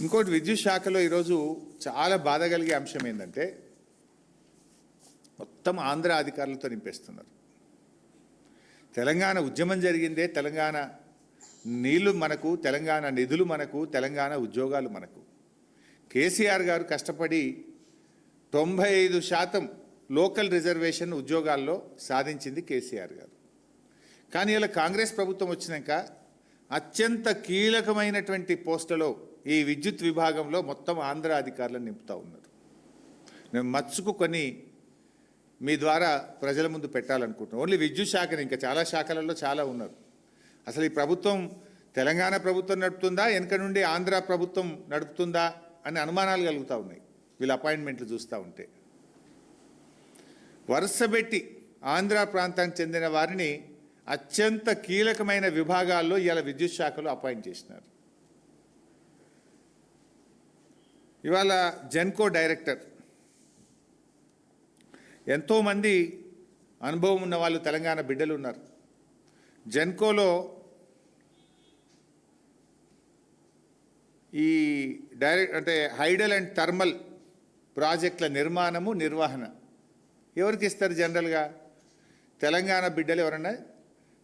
ఇంకోటి విద్యుత్ శాఖలో ఈరోజు చాలా బాధ కలిగే అంశం ఏంటంటే మొత్తం ఆంధ్ర అధికారులతో నింపేస్తున్నారు. తెలంగాణ ఉద్యమం జరిగిందే తెలంగాణ నీళ్ళు మనకు తెలంగాణ నిధులు మనకు తెలంగాణ ఉద్యోగాలు మనకు. కేసీఆర్ గారు కష్టపడి తొంభై ఐదు శాతం లోకల్ రిజర్వేషన్ ఉద్యోగాల్లో సాధించింది కేసీఆర్ గారు. కానీ ఇలా కాంగ్రెస్ ప్రభుత్వం వచ్చినాక అత్యంత కీలకమైనటువంటి పోస్టులో ఈ విద్యుత్ విభాగంలో మొత్తం ఆంధ్ర అధికారులను నింపుతూ ఉన్నారు. నేను మచ్చుకు కొన్ని మీ ద్వారా ప్రజల ముందు పెట్టాలనుకుంటున్నాను. ఓన్లీ విద్యుత్ శాఖని ఇంకా చాలా శాఖలలో చాలా ఉన్నారు. అసలు ఈ ప్రభుత్వం తెలంగాణ ప్రభుత్వం నడుపుతుందా వెనక నుండి ఆంధ్ర ప్రభుత్వం నడుపుతుందా అని అనుమానాలు కలుగుతూ ఉన్నాయి. వీళ్ళ అపాయింట్మెంట్లు చూస్తూ ఉంటే. వరుసబెట్టి ఆంధ్ర ప్రాంతానికి చెందిన వారిని అత్యంత కీలకమైన విభాగాల్లో ఇలా విద్యుత్ శాఖలో అపాయింట్ చేసినారు. ఇవాళ జెన్కో డైరెక్టర్. ఎంతోమంది అనుభవం ఉన్న వాళ్ళు తెలంగాణ బిడ్డలు ఉన్నారు. జెన్కోలో ఈ డైరెక్ట్ అంటే హైడల్ అండ్ థర్మల్ ప్రాజెక్టుల నిర్మాణము నిర్వహణ. ఎవరికి ఇస్తారు జనరల్గా? తెలంగాణ బిడ్డలు ఎవరన్నా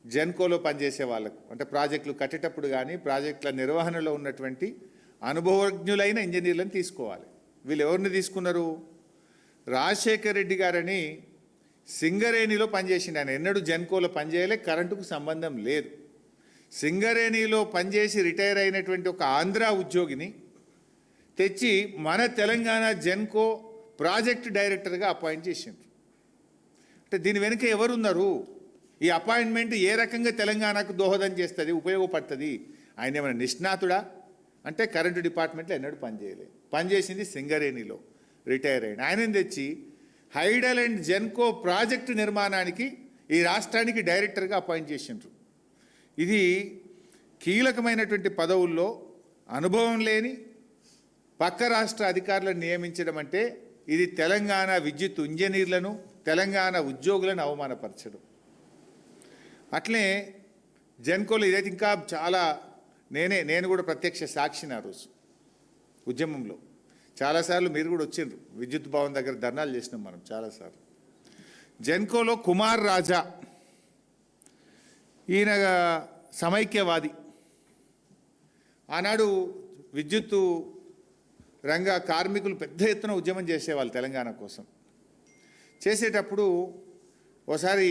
జెన్కోలో పనిచేసే వాళ్ళకు. అంటే ప్రాజెక్టులు కట్టేటప్పుడు కానీ ప్రాజెక్టుల నిర్వహణలో ఉన్నటువంటి అనుభవజ్ఞులైన ఇంజనీర్లను తీసుకోవాలి. వీళ్ళు ఎవరిని తీసుకున్నారు? రాజశేఖర్ రెడ్డి గారని సింగరేణిలో పనిచేసిండు. ఆయన ఎన్నడూ జెన్కోలో పనిచేయలే కరెంటుకు సంబంధం లేదు. సింగరేణిలో పనిచేసి రిటైర్ అయినటువంటి ఒక ఆంధ్ర ఉద్యోగిని తెచ్చి మన తెలంగాణ జెన్కో ప్రాజెక్ట్ డైరెక్టర్గా అపాయింట్ చేసింది అంటే దీని వెనుక ఎవరున్నారు? ఈ అపాయింట్మెంట్ ఏ రకంగా తెలంగాణకు దోహదం చేస్తుంది ఉపయోగపడుతుంది? ఆయన ఏమైనా నిష్ణాతుడా? అంటే కరెంటు డిపార్ట్మెంట్లో ఎన్నడూ పనిచేయలేదు పనిచేసింది సింగరేణిలో రిటైర్ అయిన. ఆయనని తెచ్చి హైడల్ అండ్ జెన్కో ప్రాజెక్టు నిర్మాణానికి ఈ రాష్ట్రానికి డైరెక్టర్గా అపాయింట్ చేసిండ్రు. ఇది కీలకమైనటువంటి పదవుల్లో అనుభవం లేని పక్క రాష్ట్ర అధికారులను నియమించడం అంటే ఇది తెలంగాణ విద్యుత్ ఇంజనీర్లను తెలంగాణ ఉద్యోగులను అవమానపరచడం. అట్లే జెన్కోలు ఇదైతే ఇంకా చాలా నేనే నేను కూడా ప్రత్యక్ష సాక్షిని ఆ రోజు ఉద్యమంలో. చాలాసార్లు మీరు కూడా వచ్చిండ్రు. విద్యుత్ భవన్ దగ్గర ధర్నాలు చేసినాం మనం చాలాసార్లు. జెన్కోలో కుమార్ రాజా ఈయన సమైక్యవాది. ఆనాడు విద్యుత్తు రంగ కార్మికులు పెద్ద ఎత్తున ఉద్యమం చేసేవాళ్ళు తెలంగాణ కోసం. చేసేటప్పుడు ఓసారి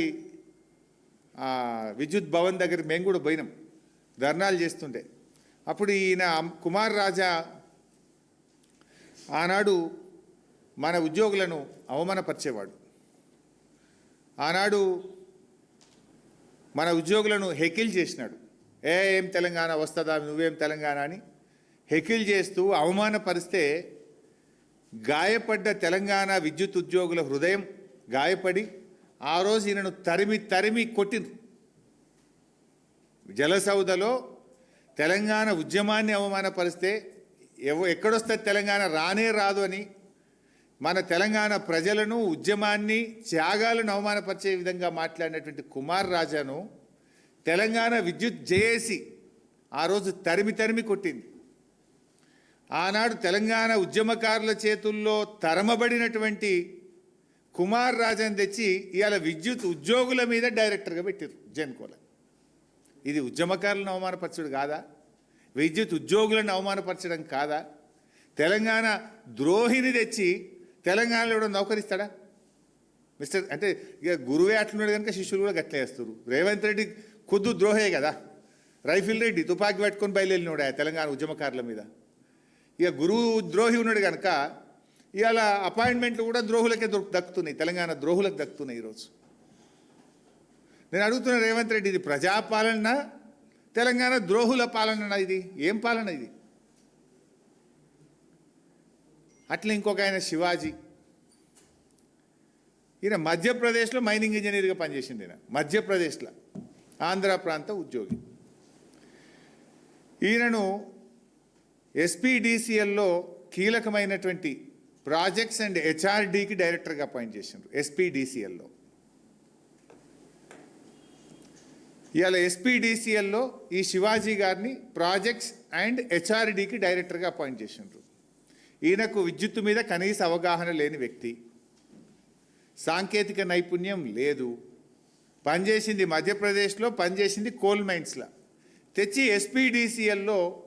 విద్యుత్ భవన్ దగ్గర మేము కూడా పోయినాం. ధర్నాలు చేస్తుండే. అప్పుడు ఈయన కుమార్ రాజా ఆనాడు మన ఉద్యోగులను అవమానపరిచేవాడు. ఆనాడు మన ఉద్యోగులను హెకిల్ చేసినాడు. ఏ ఏం తెలంగాణ వస్తుందా నువ్వేం తెలంగాణ అని హెకిల్ చేస్తూ అవమానపరిస్తే గాయపడ్డ తెలంగాణ విద్యుత్ ఉద్యోగుల హృదయం గాయపడి ఆ రోజు ఈయనను తరిమి తరిమి కొట్టింది జలసౌదలో తెలంగాణ ఉద్యమాన్ని అవమానపరిస్తే ఎవ ఎక్కడొస్తే తెలంగాణ రానే రాదు అని మన తెలంగాణ ప్రజలను ఉద్యమాన్ని త్యాగాలను అవమానపరిచే విధంగా మాట్లాడినటువంటి కుమార్ రాజాను తెలంగాణ విద్యుత్ జేఏసి ఆ రోజు తరిమి తరిమి కొట్టింది. ఆనాడు తెలంగాణ ఉద్యమకారుల చేతుల్లో తరమబడినటువంటి కుమార్ రాజాని తెచ్చి ఇవాళ విద్యుత్ ఉద్యోగుల మీద డైరెక్టర్గా పెట్టారు జెన్కోల. ఇది ఉద్యమకారులను అవమానపరచడం కాదా? విద్యుత్ ఉద్యోగులను అవమానపరచడం కాదా? తెలంగాణ ద్రోహిని తెచ్చి తెలంగాణలో కూడా నౌకరిస్తాడా? మిస్టర్ అంటే ఇక గురువే అట్లున్నాడు కనుక శిష్యులు కూడా గట్లే వేస్తారు రేవంత్ రెడ్డి ఖుద్దు ద్రోహే కదా. రైఫిల్ రెడ్డి తుపాకీ పెట్టుకొని బయలుదేరినాడు ఆ తెలంగాణ ఉద్యమకారుల మీద? ఇక గురువు ద్రోహి ఉన్నాడు కనుక ఇవాళ అపాయింట్మెంట్లు కూడా ద్రోహులకే దొరుకు దక్కుతున్నాయి. తెలంగాణ ద్రోహులకు దక్కుతున్నాయి ఈరోజు. నేను అడుగుతున్న రేవంత్ రెడ్డి ఇది ప్రజాపాలన తెలంగాణ ద్రోహుల పాలన ఇది? ఏం పాలన ఇది? అట్లా ఇంకొక ఆయన శివాజీ. ఈయన మధ్యప్రదేశ్లో మైనింగ్ ఇంజనీర్గా పనిచేసింది ఈయన మధ్యప్రదేశ్లో ఆంధ్ర ప్రాంత ఉద్యోగి. ఈయనను ఎస్పీడీసీఎల్లో కీలకమైనటువంటి ప్రాజెక్ట్స్ అండ్ హెచ్ఆర్డీకి డైరెక్టర్గా అపాయింట్ చేసిండ్రు ఎస్పీడీసీఎల్లో. ఇవాళ ఎస్పీడీసీఎల్లో ఈ శివాజీ గారిని ప్రాజెక్ట్స్ అండ్ హెచ్ఆర్డీకి డైరెక్టర్గా అపాయింట్ చేసిండ్రు. ఈయనకు విద్యుత్తు మీద కనీస అవగాహన లేని వ్యక్తి. సాంకేతిక నైపుణ్యం లేదు. పనిచేసింది మధ్యప్రదేశ్లో పనిచేసింది కోల్ మైన్స్లో తెచ్చి ఎస్పీడీసీఎల్లో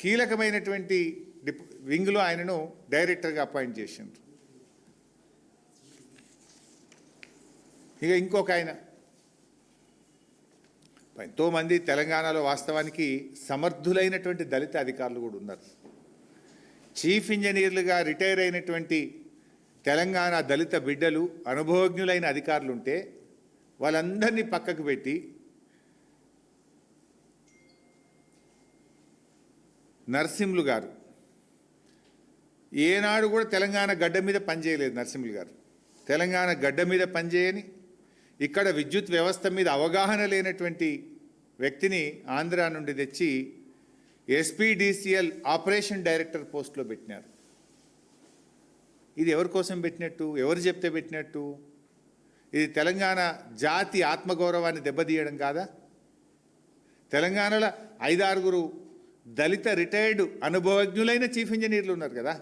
కీలకమైనటువంటి డిప్ వింగ్లో ఆయనను డైరెక్టర్గా అపాయింట్ చేసిండ్రు. ఇక ఇంకొక ఆయన. ఎంతోమంది తెలంగాణలో వాస్తవానికి సమర్థులైనటువంటి దళిత అధికారులు కూడా ఉన్నారు. చీఫ్ ఇంజనీర్లుగా రిటైర్ అయినటువంటి తెలంగాణ దళిత బిడ్డలు అనుభవజ్ఞులైన అధికారులు ఉంటే వాళ్ళందరినీ పక్కకు పెట్టి నరసింహులు గారు ఏనాడు కూడా తెలంగాణ గడ్డ మీద పనిచేయలేదు నరసింహులు గారు. తెలంగాణ గడ్డ మీద పనిచేయని ఇక్కడ విద్యుత్ వ్యవస్థ మీద అవగాహన లేనటువంటి వ్యక్తిని ఆంధ్ర నుండి తెచ్చి ఎస్పీడీసీఎల్ ఆపరేషన్ డైరెక్టర్ పోస్ట్లో పెట్టినారు. ఇది ఎవరి కోసం పెట్టినట్టు? ఎవరు చెప్తే పెట్టినట్టు? ఇది తెలంగాణ జాతి ఆత్మగౌరవాన్ని దెబ్బతీయడం కాదా? తెలంగాణలో ఐదారుగురు దళిత రిటైర్డ్ అనుభవజ్ఞులైన చీఫ్ ఇంజనీర్లు ఉన్నారు కదా.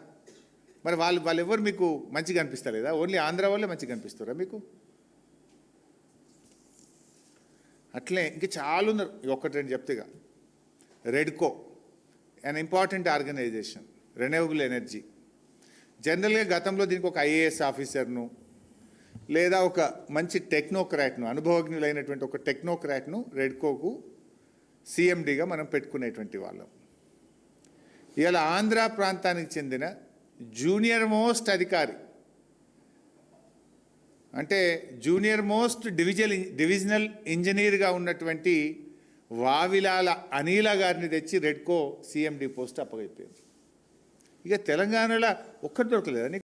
మరి వాళ్ళు వాళ్ళు మీకు మంచిగా అనిపిస్తలేదా? ఓన్లీ ఆంధ్ర వాళ్ళే మంచిగా అనిపిస్తారా మీకు? అట్లే ఇంక చాలా ఉన్నారు ఇక ఒక్కటి రెండు చెప్తేగా Redco un important organization renewable energy జనరల్గా గతంలో దీనికి ఒక ఐఏఎస్ ఆఫీసర్ను లేదా ఒక మంచి టెక్నోక్రాట్ను అనుభవజ్ఞులైనటువంటి ఒక టెక్నోక్రాట్ను రెడ్కోకు సీఎండిగా మనం పెట్టుకునేటువంటి వాళ్ళం. ఇవాళ ఆంధ్ర ప్రాంతానికి చెందిన జూనియర్ మోస్ట్ అధికారి అంటే జూనియర్ మోస్ట్ డివిజల్ డివిజనల్ ఇంజనీర్గా ఉన్నటువంటి వావిలాల అనిల గారిని తెచ్చి రెడ్కో సీఎండీ పోస్ట్ అప్పగైపోయింది. ఇక తెలంగాణలో ఒక్కటి దొరకలేదని